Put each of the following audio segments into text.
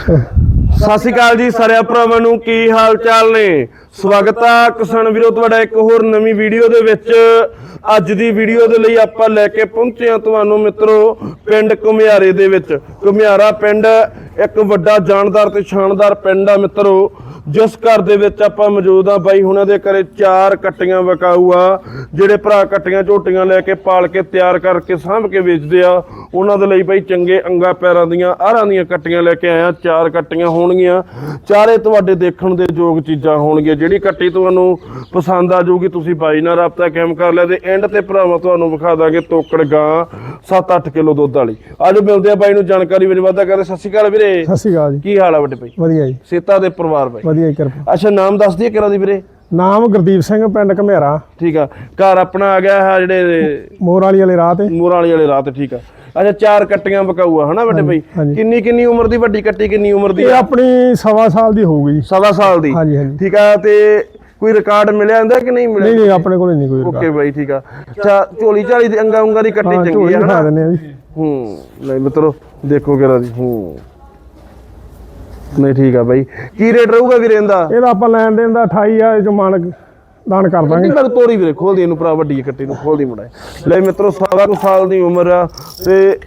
ਸਤਿ ਸ਼੍ਰੀ ਅਕਾਲ ਜੀ ਸਾਰਿਆਂ ਭਰਾਵਾਂ ਨੂੰ, ਕੀ ਹਾਲ ਚਾਲ ਨੇ? ਸਵਾਗਤ ਆ ਕਿਸਾਨ ਵੀਰੋ, ਤੁਹਾਡਾ ਇੱਕ ਹੋਰ ਨਵੀਂ ਵੀਡੀਓ ਦੇ ਵਿੱਚ। ਅੱਜ ਦੀ ਵੀਡੀਓ ਦੇ ਲਈ ਆਪਾਂ ਲੈ ਕੇ ਪਹੁੰਚੇ ਹਾਂ ਤੁਹਾਨੂੰ ਮਿੱਤਰੋ, ਪਿੰਡ ਕੁਮਿਆਰੇ ਦੇ ਵਿੱਚ। ਕੁਮਿਆਰਾ ਪਿੰਡ, ਇੱਕ ਵੱਡਾ ਜਾਨਦਾਰ ਤੇ ਸ਼ਾਨਦਾਰ ਪਿੰਡ ਆ ਮਿੱਤਰੋ। ਜਿਸ ਘਰ ਦੇ ਵਿੱਚ ਆਪਾਂ ਮੌਜੂਦ ਆ ਬਾਈ ਹੁਣਾਂ ਦੇ ਘਰੇ ਚਾਰ ਕੱਟੀਆਂ ਵਿਕਾਊ ਆ ਜਿਹੜੇ ਭਰਾ ਕੱਟੀਆਂ ਝੋਟੀਆਂ ਲੈ ਕੇ ਪਾਲ ਕੇ ਤਿਆਰ ਕਰਕੇ ਸਾਂਭ ਕੇ ਵੇਚਦੇ ਆ ਉਹਨਾਂ ਦੇ ਲਈ ਬਾਈ ਚੰਗੇ ਅੰਗਾ ਪੈਰਾਂ ਦੀਆਂ ਆਰਾਂ ਦੀਆਂ ਕੱਟੀਆਂ ਲੈ ਕੇ ਆਇਆ ਚਾਰ ਕੱਟੀਆਂ ਹੋਣਗੀਆਂ। ਚਾਰੇ ਤੁਹਾਡੇ ਦੇਖਣ ਦੇ ਯੋਗ ਚੀਜ਼ਾਂ ਹੋਣਗੀਆਂ। ਜਿਹੜੀ ਕੱਟੀ ਤੁਹਾਨੂੰ ਪਸੰਦ ਆ ਜਾਊਗੀ ਤੁਸੀਂ ਬਾਈ ਨਾਲ ਰਾਬਤਾ ਕਾਇਮ ਕਰ ਲਿਆ ਤੇ ਐਂਡ ਤੇ ਭਰਾਵਾ ਤੁਹਾਨੂੰ ਵਿਖਾ ਦਾਂਗੇ ਤੋਕੜ ਗਾਂ 7-8 ਕਿਲੋ ਦੁੱਧ ਵਾਲੀ। ਅੱਜ ਮਿਲਦੇ ਆ ਬਾਈ ਨੂੰ ਜਾਣਕਾਰੀ ਵਿੱਚ ਵਾਧਾ ਕਰਦੇ ਸਤਿ ਸ਼੍ਰੀ ਅਕਾਲ ਵੀਰੇ। ਸਤਿ ਸ਼੍ਰੀ ਅਕਾਲ ਜੀ। ਕੀ ਹਾਲ ਆ ਵੱਡੇ ਭਾਈ ਵਧੀਆ ਜੀ। ਸੇਤਾ ਦੇ ਪਰਿਵਾਰ ਬਾਈ। ਵਧੀਆ ਜੀ ਕਿਰਪਾ। ਅੱਛਾ ਨਾਮ ਦੱਸ ਦਈਏ ਕਿਹੜਾ ਦੀ ਵੀਰੇ। ਨਾਮ ਗੁਰਦੀਪ ਸਿੰਘ ਪਿੰਡ ਘਮੇਰਾ। ਠੀਕ ਆ। ਘਰ ਆਪਣਾ ਆ ਗਿਆ ਹੈ ਜਿਹੜੇ ਮੋਰ ਵਾਲੀ ਵਾਲੇ ਰਾਹ ਤੇ। ਮੋਰਾਂ ਵਾਲੀ ਵਾਲੇ ਰਾਤ ਠੀਕ ਆ। ਅੱਛਾ ਚਾਰ ਕੱਟੀਆਂ ਬਕਾਊ ਆ ਹਨਾ ਵੱਡੇ ਭਾਈ? ਹਾਂਜੀ। ਕਿੰਨੀ ਕਿੰਨੀ ਉਮਰ ਦੀ ਵੱਡੀ ਕੱਟੀ ਕਿੰਨੀ ਉਮਰ ਦੀ ਇਹ ਆ ਆਪਣੀ ਸਵਾ ਸਾਲ ਦੀ ਹੋਊਗੀ ਜੀ। ਸਵਾ ਸਾਲ ਦੀ? ਹਾਂਜੀ ਹਾਂਜੀ। ਠੀਕ ਆ ਤੇ ਕੋਈ ਰਿਕਾਰਡ ਮਿਲਿਆ ਹੁੰਦਾ ਕਿ ਨਹੀਂ ਨਹੀਂ ਮਿਲਿਆ? ਨਹੀਂ ਆਪਣੇ ਕੋਲ ਨਹੀਂ ਕੋਈ ਓਕੇ ਬਾਈ ਠੀਕ ਆ। ਅੱਛਾ ਝੋਲੀ ਝਾਲੀ ਦੀ ਅੰਗਾ ਉਂਗਾ ਦੀ ਕੱਟੀ ਹਾਂ ਚੰਗੀ ਆ ਦਿਖਾ ਹਨਾ? ਆ ਜੀ। ਹੂੰ ਨਹੀਂ ਮਿੱਤਰੋ ਦੇਖੋ ਕਿਹੜਾ ਦੀ ਹੂੰ। ਨਹੀਂ ਠੀਕ ਆ ਬਾਈ। ਕੀ ਰੇਟ ਰਹੂਗਾ ਵੀਰੇ ਇਹਦਾ? ਇਹਦਾ ਆਪਾਂ ਲੈਣ ਦੇਣ ਦਾ 28 ਆ ਜੋ ਮਾਨ ਦਾਨ ਕਰ ਦਾਂਗੇ। ਕਰ ਤੋਰੀ ਵੀਰੇ? ਖੋਲ ਦੀ ਇਹਨੂੰ ਭਰਾ ਵੱਡੀ ਕੱਟੀ ਨੂੰ ਖੋਲ ਦੀ ਮੁੰਡਾ। ਲੈ ਮਿੱਤਰੋ ਕੁ ਸਾਲ ਦੀ ਉਮਰ ਆ ਤੇ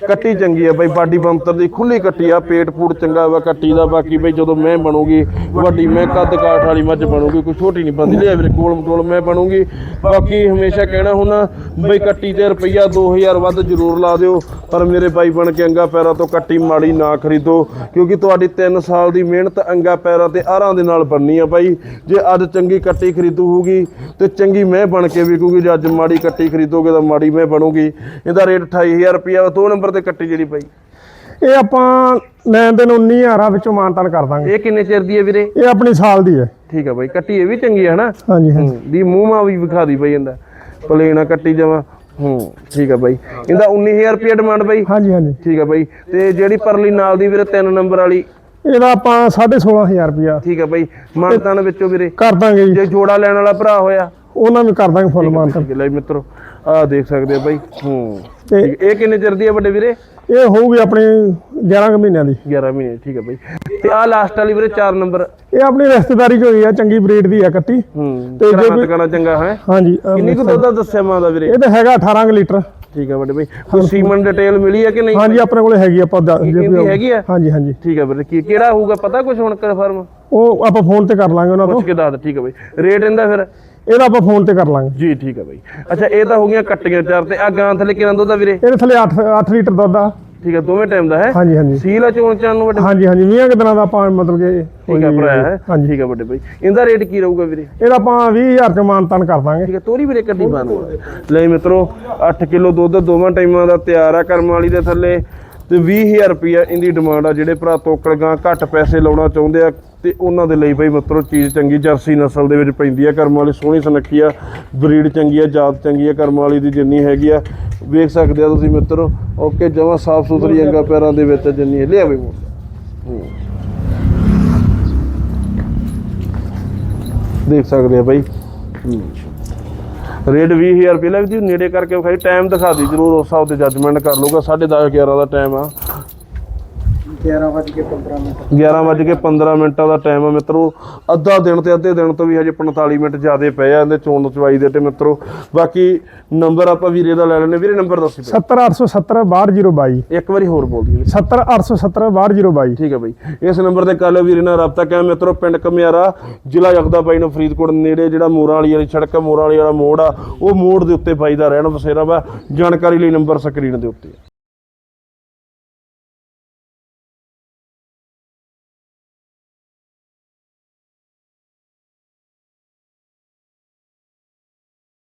ਕੱਟੀ ਚੰਗੀ ਆ ਬਈ, ਬਾਡੀ ਬੰਤਰ ਦੀ ਖੁੱਲੀ ਕੱਟੀ ਆ, ਪੇਟ ਫੂਡ ਚੰਗਾ ਵਾ, ਕੱਟੀ ਦਾ ਬਾਕੀ ਬਈ ਜਦੋਂ ਮੈਂ ਬਣੂਗੀ, ਵੱਡੀ ਮੈਂ ਕੱਦ ਕਾਠ ਵਾਲੀ ਮੱਝ ਬਣੂਗੀ, ਕੋਈ ਛੋਟੀ ਨਹੀਂ ਬੰਦੀ ਲਿਆ ਵੀਰੇ, ਕੋਲ ਮਟੋਲ ਮੈਂ ਬਣੂਗੀ। ਬਾਕੀ ਹਮੇਸ਼ਾ ਕਹਿਣਾ ਹੁੰਦਾ, ਬਈ ਕੱਟੀ ਤੇ ਰੁਪਈਆ 2000 ਵੱਧ ਜ਼ਰੂਰ ਲਾ ਦਿਓ, ਪਰ ਮੇਰੇ ਬਾਈ ਬਣ ਕੇ ਅੰਗਾ ਪੈਰਾਂ ਤੋਂ ਕੱਟੀ ਮਾੜੀ ਨਾ ਖਰੀਦੋ, ਕਿਉਂਕਿ ਤੁਹਾਡੀ 3 ਸਾਲ ਦੀ ਮਿਹਨਤ ਅੰਗਾ ਪੈਰਾਂ ਤੇ ਆਰਾਂ ਦੇ ਨਾਲ ਬਣਨੀ ਆ ਬਾਈ। ਜੇ ਅੱਜ ਚੰਗੀ ਕੱਟੀ ਖਰੀਦੂ ਹੋਊਗੀ, ਤੇ ਚੰਗੀ ਮੈਂ ਬਣ ਕੇ ਵਿਕੂਗੀ ਜੇ ਅੱਜ ਮਾੜੀ ਕੱਟੀ ਖਰੀਦੋਗੇ ਤਾਂ ਮਾੜੀ ਮੈਂ ਬਣੂਗੀ। ਇਹਦਾ ਰੇਟ 28000 ਰੁਪਿਆ ਦੋ ਨੰਬਰ ਤੇ ਕੱਟੀ ਜਿਹੜੀ ਬਾਈ? ਇਹ ਆਪਾਂ ਲੈਣ ਦੇਣ 19000 ਵਿੱਚੋਂ ਮਾਨਤਾਨ ਕਰ ਦਾਂਗੇ। ਇਹ ਕਿੰਨੇ ਚਿਰ ਦੀ ਹੈ ਵੀਰੇ? ਇਹ ਆਪਣੀ ਸਾਲ ਦੀ ਹੈ। ਠੀਕ ਆ ਬਾਈ ਕੱਟੀ ਇਹ ਵੀ ਚੰਗੀ ਹੈ ਹਨਾ? ਹਾਂਜੀ ਹੂੰ, ਦੀ ਮੂੰਹ ਮਾ ਵੀ ਵਿਖਾ ਦੀ ਬਾਈ ਇਹਦਾ। ਪਲੇਨਾ ਕੱਟੀ ਜਾਵਾ ਹੂੰ ਠੀਕ ਆ ਬਾਈ। ਇਹਦਾ 19000 ਰੁਪਿਆ ਡਿਮਾਂਡ ਬਾਈ। ਹਾਂਜੀ ਹਾਂਜੀ। ਠੀਕ ਆ ਬਾਈ। ਤੇ ਜਿਹੜੀ ਪਰਲੀ ਨਾਲ ਦੀ ਵੀਰੇ 3 ਨੰਬਰ ਵਾਲੀ? ਇਹਦਾ ਆਪਾਂ 16500 ਰੁਪਿਆ ਠੀਕ ਆ ਬਾਈ। ਮਾਨਤਾਨ ਵਿੱਚੋਂ ਵੀਰੇ? ਕਰ ਦਾਂਗੇ ਜੀ। ਜੋੜਾ ਲੈਣ ਵਾਲਾ ਭਰਾ ਹੋਇਆ? ਉਹਨਾਂ ਵੀ ਕਰ ਦਾਂਗੇ ਫੁੱਲ ਮਾਨਤਾਨ ਹੈ ਲੈ ਮਿੱਤਰੋ। ਆਹ ਦੇਖ ਸਕਦੇ ਆ ਬਾਈ। ਹੂੰ। ਤੇ ਇਹ ਕਿੰਨੇ ਚਿਰ ਦੀ ਆ ਵੱਡੇ ਵੀਰੇ? ਇਹ ਹੋਊਗੀ ਆਪਣੀ 11 ਕੁ ਮਹੀਨਿਆਂ ਦੀ। 11 ਮਹੀਨੇ ਠੀਕ ਹੈ ਬਾਈ। ਤੇ ਆਹ ਲਾਸਟ ਵਾਲੀ ਵੀਰੇ 4 ਨੰਬਰ। ਇਹ ਆਪਣੀ ਰਿਸ਼ਤੇਦਾਰੀ ਚ ਹੋਈ ਆ ਚੰਗੀ ਬਰੀਡ ਦੀ ਆ ਕੱਟੀ। ਹੂੰ। ਤੇ ਜੇ ਕੋਈ- ਟਿਕਾਣਾ ਚੰਗਾ ਹੈ? ਹਾਂਜੀ। ਕਿੰਨੀ ਕੁ ਦੁੱਧ ਦਾ ਦੱਸਿਆ ਮਾਂ ਦਾ ਵੀਰੇ? ਇਹ ਤਾਂ ਹੈਗਾ 18 ਕੁ ਲੀਟਰ। ਠੀਕ ਹੈ ਵੱਡੇ ਬਾਈ। ਕੋਈ ਸੀਮਨ ਡਿਟੇਲ ਮਿਲੀ ਹੈ ਕਿ ਨਹੀਂ? ਹਾਂਜੀ ਆਪਣੇ ਕੋਲੇ ਹੈਗੀ ਆ, ਆਪਾਂ ਦੱਸ- ਜੇ ਹੈਗੀ ਆ? ਹਾਂਜੀ ਹਾਂਜੀ। ਠੀਕ ਹੈ ਵੀਰੇ। ਕੀ ਕਿਹੜਾ ਹੋਊਗਾ ਪਤਾ ਕੁਝ ਹੁਣ ਕਨਫਰਮ ਉਹ ਆਪਾਂ ਫੋਨ ਤੇ ਕਰ ਲਾਂਗੇ ਉਹਨਾਂ ਤੋਂ। ਪੁੱਛ ਕੇ ਦੱਸ ਠੀਕ ਹੈ ਬਾਈ। ਰੇਟ ਇਹਦਾ ਫਿਰ? ਇਹਦਾ ਆਪਾਂ ਫੋਨ ਤੇ ਕਰ ਲਾਂਗੇ। ਜੀ ਠੀਕ ਹੈ ਬਾਈ। ਅੱਛਾ ਇਹ ਤਾਂ ਹੋ ਗਈਆਂ ਕੱਟੀਆਂ ਚਾਰ ਤੇ। ਆ ਗਾਂ ਥੱਲੇ ਕਿੰਨਾ ਦੁੱਧ ਆ ਵੀਰੇ? ਇਹਦੇ ਥੱਲੇ 8 8 ਲੀਟਰ ਦੁੱਧ ਆ। ਠੀਕ ਹੈ ਦੋਵੇਂ ਟਾਈਮ ਦਾ ਹੈ? ਹਾਂਜੀ ਹਾਂਜੀ। ਸੀਲ ਆ ਚੋਣ ਚਾਨ ਨੂੰ ਵੱਡੇ? ਹਾਂਜੀ ਹਾਂਜੀ 20 ਕੁ ਦਿਨਾਂ ਦਾ ਆਪਾਂ ਮਤਲਬ ਕਿ ਠੀਕ ਹੈ ਭਰਾ ਹੈ। ਹਾਂਜੀ। ਠੀਕ ਹੈ ਵੱਡੇ ਬਾਈ। ਇਹਦਾ ਰੇਟ ਕੀ ਰਹੂਗਾ ਵੀਰੇ? ਇਹਦਾ ਆਪਾਂ 20000 ਚ ਮਾਨਤਾਨ ਕਰ ਦਾਂਗੇ। ਠੀਕ ਹੈ ਤੋਰੀ ਵੀਰੇ ਕੱਢੀ ਬੰਦ ਲੈ ਮਿੱਤਰੋ 8 ਕਿਲੋ ਦੁੱਧ ਦੋਵਾਂ ਟਾਈਮਾਂ ਦਾ ਤਿਆਰ ਆ ਕਰਮ ਵਾਲੀ ਦੇ ਥੱਲੇ। ਤੇ 20000 ਰੁਪਿਆ ਇਹਦੀ ਡਿਮਾਂਡ ਆ। ਜਿਹੜੇ ਭਰਾ ਤੋਕੜ ਗਾਂ ਘੱਟ ਪੈਸੇ ਲਾਉਣਾ ਚਾਹੁੰਦੇ ਆ ਤੇ ਉਹਨਾਂ ਦੇ ਲਈ ਬਈ ਮਿੱਤਰੋ ਚੀਜ਼ ਚੰਗੀ ਜਰਸੀ ਨਸਲ ਦੇ ਵਿੱਚ ਪੈਂਦੀ ਆ ਕਰਮ ਵਾਲੀ ਸੋਹਣੀ ਸੁਨੱਖੀ ਆ ਬਰੀਡ ਚੰਗੀ ਆ ਜਾਤ ਚੰਗੀ ਆ ਕਰਮ ਵਾਲੀ ਦੀ ਜਿੰਨੀ ਹੈਗੀ ਆ ਵੇਖ ਸਕਦੇ ਆ ਤੁਸੀਂ ਮਿੱਤਰੋ। ਓਕੇ ਜਮਾ ਸਾਫ਼ ਸੁਥਰੀ ਅੰਗਾ ਪੈਰਾਂ ਦੇ ਵਿੱਚ ਜਿੰਨੀ ਲਿਆ ਬਈ ਮੋੜ। ਦੇਖ ਸਕਦੇ ਆ ਬਾਈ। ਰੇਟ 20000 ਰੁਪਏ ਲੱਗਦੀ ਨੇੜੇ ਕਰਕੇ ਵਿਖਾਈ। ਟਾਈਮ ਦਿਖਾ ਦੀ। ਜਰੂਰ ਉਸ ਹਿਸਾਬ ਤੇ ਜੱਜਮੈਂਟ ਕਰ ਲਊਗਾ। 10:30 11 ਦਾ ਟਾਈਮ ਆ। 11 ਵਜੇ ਕੇ 15 ਮਿੰਟ। 11 ਵੱਜ ਕੇ 15 ਮਿੰਟਾਂ ਦਾ ਟਾਈਮ ਆ ਮਿੱਤਰੋ। ਅੱਧਾ ਦਿਨ ਤੇ ਅੱਧੇ ਦਿਨ ਤੋਂ ਵੀ ਹਜੇ 45 ਮਿੰਟ ਜ਼ਿਆਦੇ ਪਏ ਆ ਇਹਦੇ ਚੋਣ ਚਵਾਈ ਦੇ ਤੇ ਮਿੱਤਰੋ। ਬਾਕੀ ਨੰਬਰ ਆਪਾਂ ਵੀਰੇ ਦਾ ਲੈ ਲੈਣੇ ਵੀਰੇ ਨੰਬਰ ਦੱਸੀ ਬਈ। 70870 62022 ਇੱਕ ਵਾਰੀ ਹੋਰ ਬੋਲ ਦਿਓ 70870 62022 ਠੀਕ ਹੈ ਬਈ। ਇਸ ਨੰਬਰ ਤੇ ਕਰ ਲਿਓ ਵੀਰੇ ਨਾਲ ਰਾਬਤਾ ਕਰ ਮਿੱਤਰੋ? ਪਿੰਡ ਕਮਿਆਰਾ ਜ਼ਿਲ੍ਹਾ ਜਗਦਾ ਬਾਈ ਨੂੰ ਫਰੀਦਕੋਟ ਨੇੜੇ ਜਿਹੜਾ ਮੋਰਾਂ ਵਾਲੀ ਵਾਲੀ ਸੜਕ ਮੋਰਾਂ ਵਾਲੀ ਵਾਲਾ ਮੋੜ ਆ ਉਹ ਮੋੜ ਦੇ ਉੱਤੇ ਬਾਈ ਦਾ ਰਹਿਣ ਬਸੇਰਾ ਵਾ। ਜਾਣਕਾਰੀ ਲਈ ਨੰਬਰ ਸਕਰੀਨ ਦੇ ਉੱਤੇ।